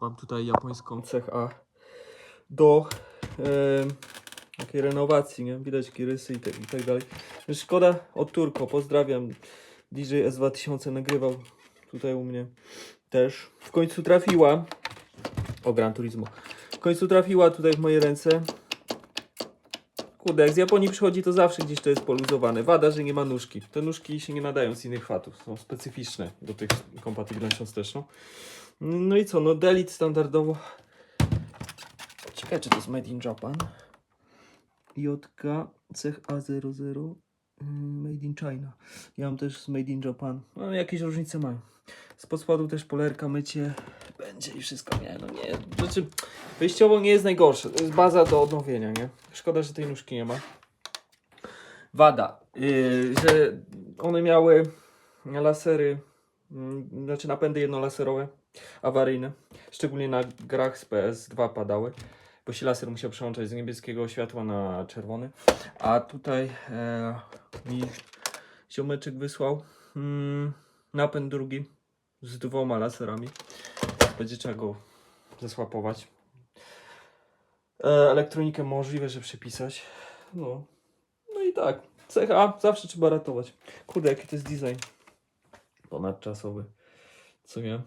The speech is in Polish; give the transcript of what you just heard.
Mam tutaj japońską CHA do e, takiej renowacji, nie? Widać jakie rysy i, te, i tak dalej. Szkoda od Turko, pozdrawiam. DJ S2000 nagrywał tutaj u mnie też. W końcu trafiła. O, Gran Turismo. W końcu trafiła tutaj w moje ręce. Kurde, jak z Japonii przychodzi, to zawsze gdzieś to jest poluzowane. Wada, że nie ma nóżki. Te nóżki się nie nadają z innych fatów. Są specyficzne do tych kompatybilnością wsteczną. No i co, no Delit standardowo. Ciekawe, czy to jest Made in Japan. JK cech A00 mm, Made in China. Ja mam też z Made in Japan. No jakieś różnice mają. Spod spodu też polerka, mycie będzie i wszystko. Nie, no nie. Znaczy, wyjściowo nie jest najgorsze. To jest baza do odnowienia, nie? Szkoda, że tej nóżki nie ma. Wada, yy, że one miały lasery, mm, znaczy napędy jednolaserowe, awaryjne. Szczególnie na grach z PS2 padały, bo się laser musiał przełączać z niebieskiego światła na czerwony. A tutaj e, mi ziomeczek wysłał mm, napęd drugi z dwoma laserami. Będzie trzeba go zesłapować. E, elektronikę możliwe, że przepisać. No. No i tak. CH zawsze trzeba ratować. Kurde, jaki to jest design. Ponadczasowy. Co nie?